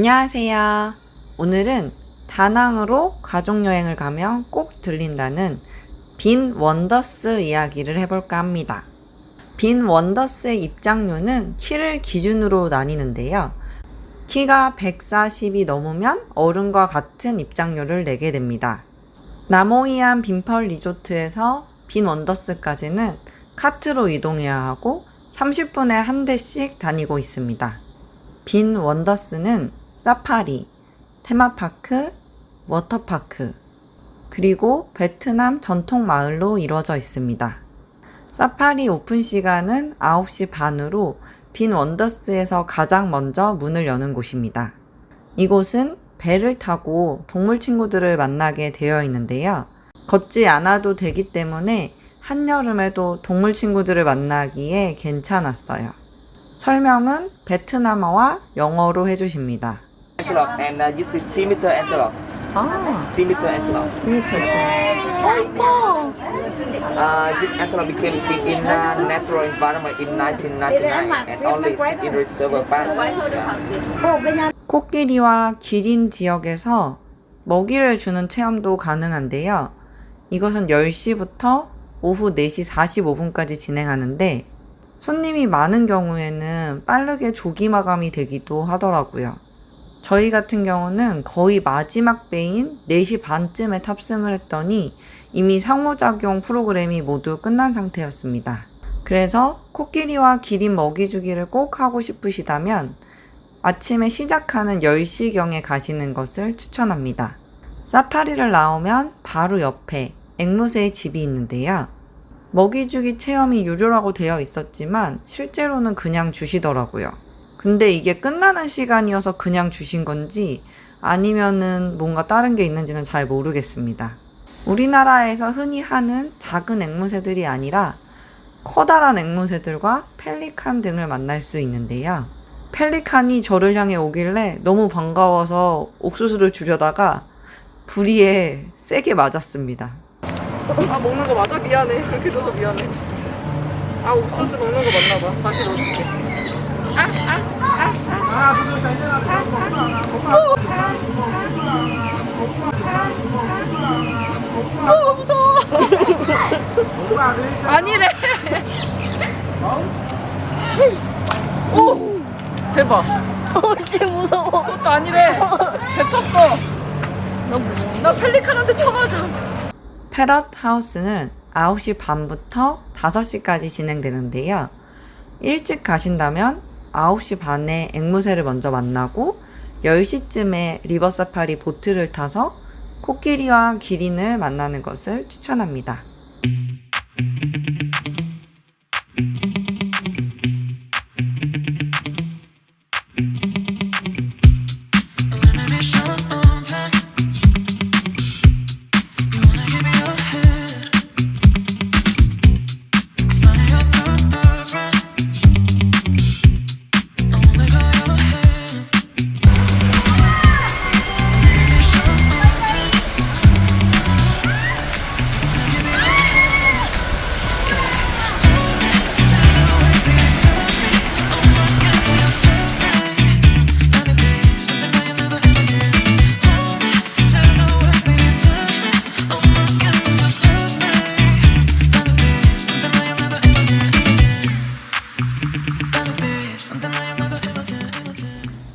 안녕하세요. 오늘은 다낭으로 가족여행을 가면 꼭 들린다는 빈 원더스 이야기를 해볼까 합니다. 빈 원더스의 입장료는 키를 기준으로 나뉘는데요. 키가 140이 넘으면 어른과 같은 입장료를 내게 됩니다. 나모이안 빈펄 리조트에서 빈 원더스까지는 카트로 이동해야 하고 30분에 한 대씩 다니고 있습니다. 빈 원더스는 사파리, 테마파크, 워터파크, 그리고 베트남 전통 마을로 이루어져 있습니다. 사파리 오픈 시간은 9시 반으로 빈 원더스에서 가장 먼저 문을 여는 곳입니다. 이곳은 배를 타고 동물 친구들을 만나게 되어 있는데요. 걷지 않아도 되기 때문에 한여름에도 동물 친구들을 만나기에 괜찮았어요. 설명은 베트남어와 영어로 해주십니다. Antelope and uh, this is scimitar antelope. 아, Scimitar antelope. Uh, this antelope became extinct in a natural environment in 1999 and only in reserve parks. Yeah. 코끼리와 기린 지역에서 먹이를 주는 체험도 가능한데요. 이것은 10시부터 오후 4시 45분까지 진행하는데 손님이 많은 경우에는 빠르게 조기 마감이 되기도 하더라고요. 저희 같은 경우는 거의 마지막 배인 4시 반쯤에 탑승을 했더니 이미 상호작용 프로그램이 모두 끝난 상태였습니다. 그래서 코끼리와 기린 먹이 주기를 꼭 하고 싶으시다면 아침에 시작하는 10시경에 가시는 것을 추천합니다. 사파리를 나오면 바로 옆에 앵무새의 집이 있는데요. 먹이주기 체험이 유료라고 되어 있었지만 실제로는 그냥 주시더라고요. 근데 이게 끝나는 시간이어서 그냥 주신 건지 아니면은 뭔가 다른 게 있는지는 잘 모르겠습니다. 우리나라에서 흔히 하는 작은 앵무새들이 아니라 커다란 앵무새들과 펠리칸 등을 만날 수 있는데요. 펠리칸이 저를 향해 오길래 너무 반가워서 옥수수를 주려다가 부리에 세게 맞았습니다. 아 먹는 거 맞아? 미안해 그렇게 줘서 미안해 아 옥수수 먹는 거 맞나 봐 다시 넣어줄게. 어 무서워 아니래 오 대박 어씨 무서워. 그것도 아니래 뱉었어 나 펠리칸한테 쳐맞아 패럿 하우스는 9시 반부터 5시까지 진행되는데요. 일찍 가신다면 9시 반에 앵무새를 먼저 만나고 10시쯤에 리버 사파리 보트를 타서 코끼리와 기린을 만나는 것을 추천합니다.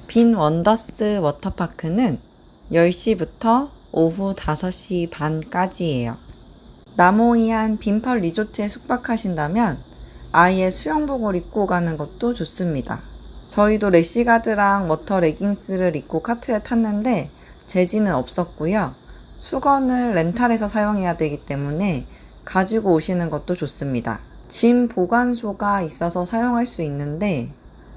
빈 원더스 워터파크는 10시부터 오후 5시 반까지예요. 나모이안 빈펄 리조트에 숙박하신다면 아예 수영복을 입고 가는 것도 좋습니다. 저희도 래시가드랑 워터 레깅스를 입고 카트에 탔는데 재지는 없었고요. 수건을 렌탈해서 사용해야 되기 때문에 가지고 오시는 것도 좋습니다. 짐 보관소가 있어서 사용할 수 있는데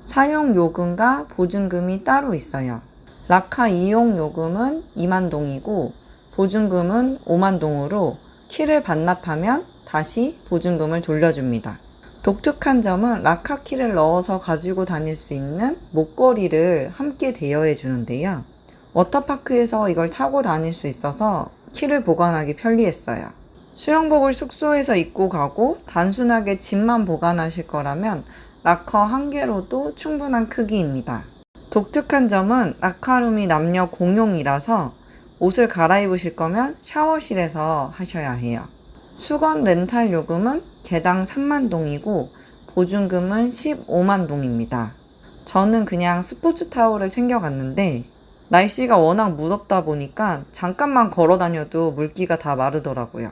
사용 요금과 보증금이 따로 있어요. 라카 이용 요금은 2만 동이고 보증금은 5만 동으로 키를 반납하면 다시 보증금을 돌려줍니다. 독특한 점은 라카 키를 넣어서 가지고 다닐 수 있는 목걸이를 함께 대여해 주는데요. 워터파크에서 이걸 차고 다닐 수 있어서 키를 보관하기 편리했어요. 수영복을 숙소에서 입고 가고 단순하게 짐만 보관하실 거라면 라커 한 개로도 충분한 크기입니다. 독특한 점은 라카룸이 남녀 공용이라서 옷을 갈아입으실 거면 샤워실에서 하셔야 해요. 수건 렌탈 요금은 개당 3만 동이고 보증금은 15만 동입니다. 저는 그냥 스포츠 타올을 챙겨갔는데 날씨가 워낙 무덥다 보니까 잠깐만 걸어 다녀도 물기가 다 마르더라고요.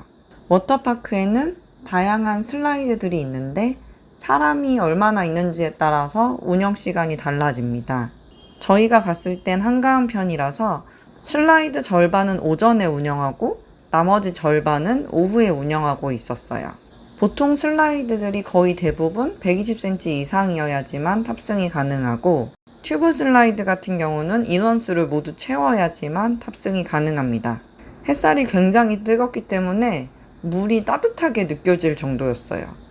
워터파크에는 다양한 슬라이드들이 있는데 사람이 얼마나 있는지에 따라서 운영 시간이 달라집니다. 저희가 갔을 땐 한가한 편이라서 슬라이드 절반은 오전에 운영하고 나머지 절반은 오후에 운영하고 있었어요. 보통 슬라이드들이 거의 대부분 120cm 이상이어야지만 탑승이 가능하고 튜브 슬라이드 같은 경우는 인원수를 모두 채워야지만 탑승이 가능합니다. 햇살이 굉장히 뜨겁기 때문에 물이 따뜻하게 느껴질 정도였어요.